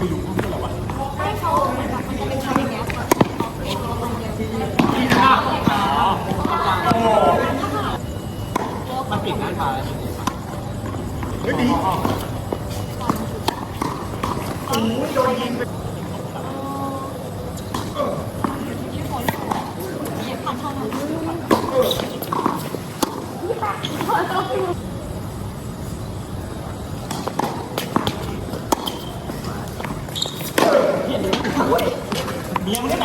ไปอยู่ห้องเพื่อนเหรอวะไม่เขามันจะเป็นทำอย่างเงี้ยค่ะโอ้โหมันปิดหน้าตาเฮ้ยดีโอ้ยโดนยิงไปเออ ยมันก็ไห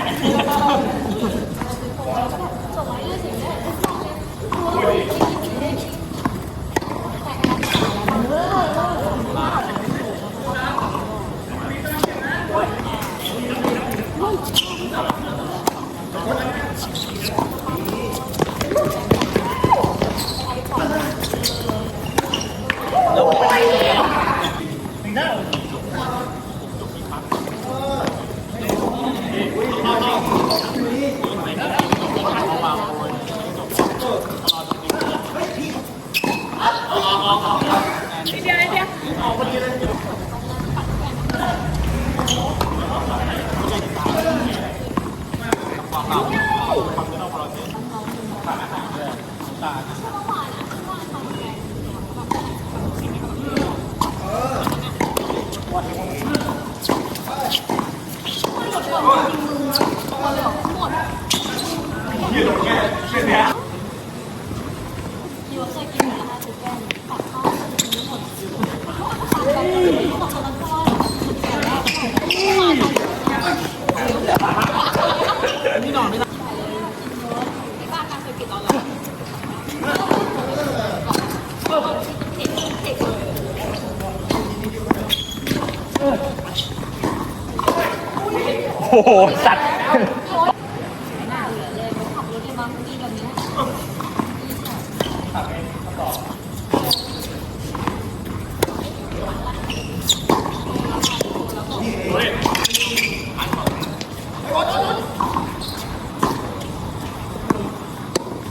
โอ้โห สัตว์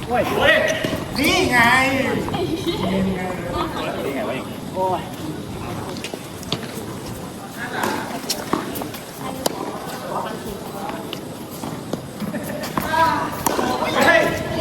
โอ้ยเฮ้ยนี่ไงโอ้ย เฮ้ย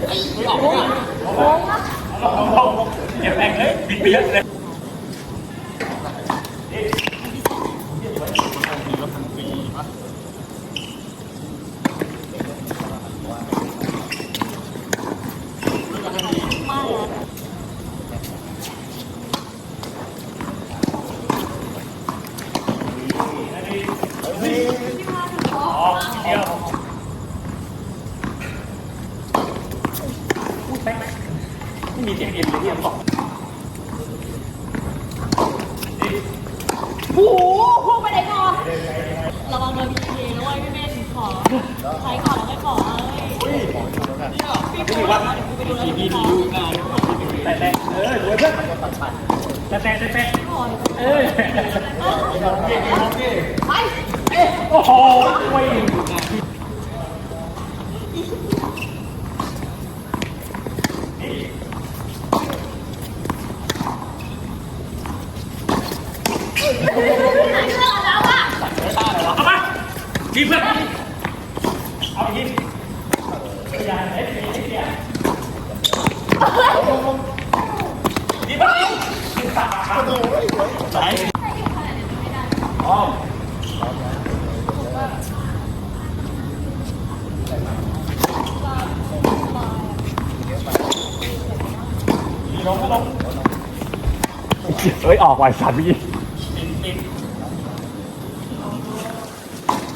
ก็บแรงเลยปิดไปเยอะเลย ไม่มีเสียงเอ็มเลยที่ยังบอกโอ้โหพุ่งไปไหนก่อนระวังโดนพีเคนะเว้ยพี่เมนขอใช้ก่อนแล้วไม่ขอเอ้ยพี่ปูว่าไปดูแลพี่ขอแต่แต่เออรวยเพื่อนแต่แต่แต่แต่เออไปโอ้โหโอ้ย ไหนเรื่องแล้วอะ เอามา ดีเพื่อนเอาอีกอย่าเล็กเล็กเนี่ยดีเพื่อนไหนอ้อมลงเอ้ย ออกไวสัตว์พี่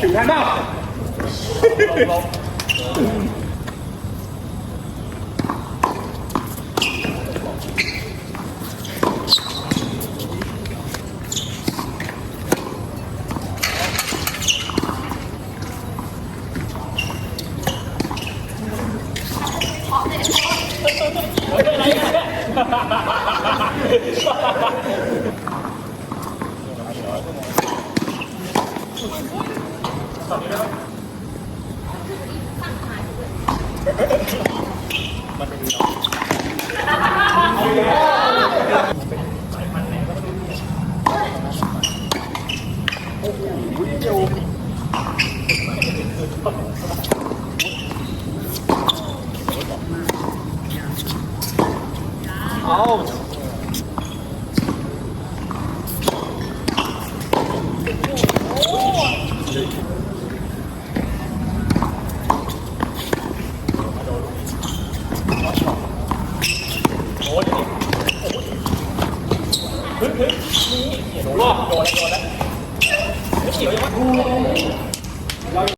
ถึงทันเปล่า โดนโดนแล้วโดนแล้ว